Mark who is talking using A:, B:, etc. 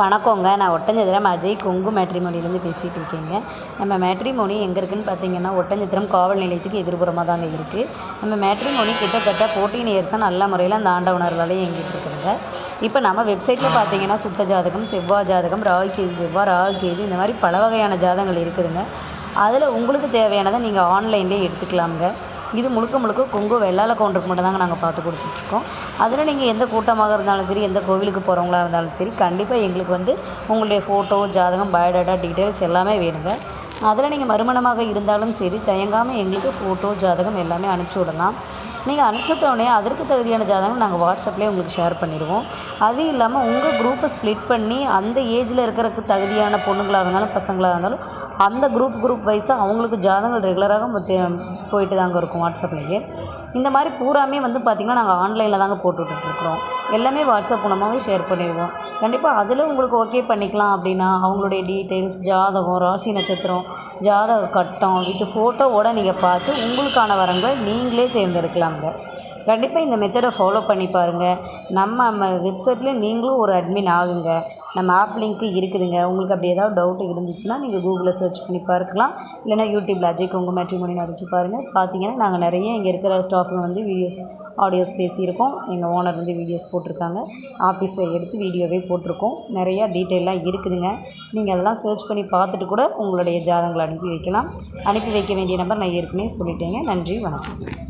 A: வணக்கங்க. நான் ஒட்டஞ்சத்திரம் அஜய் கொங்கு மேட்ரிமோனிலேருந்து பேசிகிட்டு இருக்கேங்க. நம்ம மேட்ரிமோனி எங்கே இருக்குதுன்னு பார்த்தீங்கன்னா ஒட்டஞ்சத்திரம் காவல் நிலையத்துக்கு எதிர்புறமாக தாங்க இருக்குது நம்ம மேட்ரிமோனி கிட்டத்தட்ட ஃபோர்டீன் இயர்ஸாக நல்ல முறையில் அந்த ஆண்டவனர்களாலே இயங்கிட்டு இருக்குதுங்க. இப்போ நம்ம வெப்சைட்டில் பார்த்தீங்கன்னா சுத்த ஜாதகம் செவ்வாய் ஜாதகம் ராகு கேது செவ்வாய் ராகு கேது இந்த மாதிரி பல வகையான ஜாதகங்கள் இருக்குதுங்க. அதில் உங்களுக்கு தேவையானதை நீங்கள் ஆன்லைன்லேயே எடுத்துக்கலாமுங்க. இது முழுக்க முழுக்க கொங்கு வெள்ளால கவுண்டருக்கு மட்டும் தாங்க நாங்கள் பார்த்து கொடுத்துட்ருக்கோம். அதில் நீங்கள் எந்த கூட்டமாக இருந்தாலும் சரி எந்த கோவிலுக்கு போகிறவங்களா இருந்தாலும் சரி கண்டிப்பாக எங்களுக்கு வந்து உங்களுடைய ஃபோட்டோ ஜாதகம் பயோடேட்டா டீட்டெயில்ஸ் எல்லாமே வேணுங்க. அதில் நீங்கள் மறுமணமாக இருந்தாலும் சரி தயங்காமல் எங்களுக்கு ஃபோட்டோ ஜாதகம் எல்லாமே அனுப்பிச்சி விடலாம். நீங்கள் அனுப்பிச்சி விட்டோடனே அதற்கு தகுதியான ஜாதகம் நாங்கள் வாட்ஸ்அப்லேயே உங்களுக்கு ஷேர் பண்ணிடுவோம். அது இல்லாமல் உங்கள் குரூப்பை ஸ்ப்ளிட் பண்ணி அந்த ஏஜில் இருக்கிறக்கு தகுதியான பொண்ணுங்களாக இருந்தாலும் பசங்களாக இருந்தாலும் அந்த குரூப் குரூப் வைஸ் தான் அவங்களுக்கு ஜாதகங்கள் ரெகுலராக போயிட்டு தாங்க இருக்கும் வாட்ஸ்அப்லேயே. இந்த மாதிரி பூராமே வந்து பார்த்திங்கன்னா நாங்கள் ஆன்லைனில் தாங்க போட்டு எல்லாமே வாட்ஸ்அப் மூலமாகவே ஷேர் பண்ணிடுவோம். கண்டிப்பாக அதில் உங்களுக்கு ஓகே பண்ணிக்கலாம் அப்படின்னா அவங்களுடைய டீட்டெயில்ஸ் ஜாதகம் ராசி நட்சத்திரம் ஜாதக கட்டம் வித் ஃபோட்டோவோட நீங்கள் பார்த்து உங்களுக்கான வரங்கள் நீங்களே தேர்ந்தெடுக்கலாங்க கண்டிப்பாக இந்த மெத்தடை ஃபாலோ பண்ணி பாருங்கள் நம்ம வெப்சைட்டில் நீங்களும் ஒரு அட்மின் ஆகுங்க. நம்ம ஆப் லிங்க்கு இருக்குதுங்க. உங்களுக்கு அப்படி ஏதாவது டவுட் இருந்துச்சுன்னா நீங்கள் கூகுளில் சர்ச் பண்ணி பார்க்கலாம். இல்லைனா யூடியூப்பில் அஜய் கொங்கு மேட்ரிமோனி அடிச்சு பாருங்கள் பார்த்தீங்கன்னா நாங்கள் நிறைய இங்கே இருக்கிற ஸ்டாஃபுங்க வந்து வீடியோஸ் ஆடியோஸ் பேசியிருக்கோம். எங்கள் ஓனர் வந்து வீடியோஸ் போட்டிருக்காங்க. ஆஃபீஸில் எடுத்து வீடியோவே போட்டிருக்கோம். நிறையா டீட்டெயிலாக இருக்குதுங்க. நீங்கள் அதெல்லாம் சர்ச் பண்ணி பார்த்துட்டு கூட உங்களுடைய ஜாதகங்களை அனுப்பி வைக்கலாம். அனுப்பி வைக்க வேண்டிய நம்பர் நான் ஏற்கனவே சொல்லிட்டேங்க. நன்றி வணக்கம்.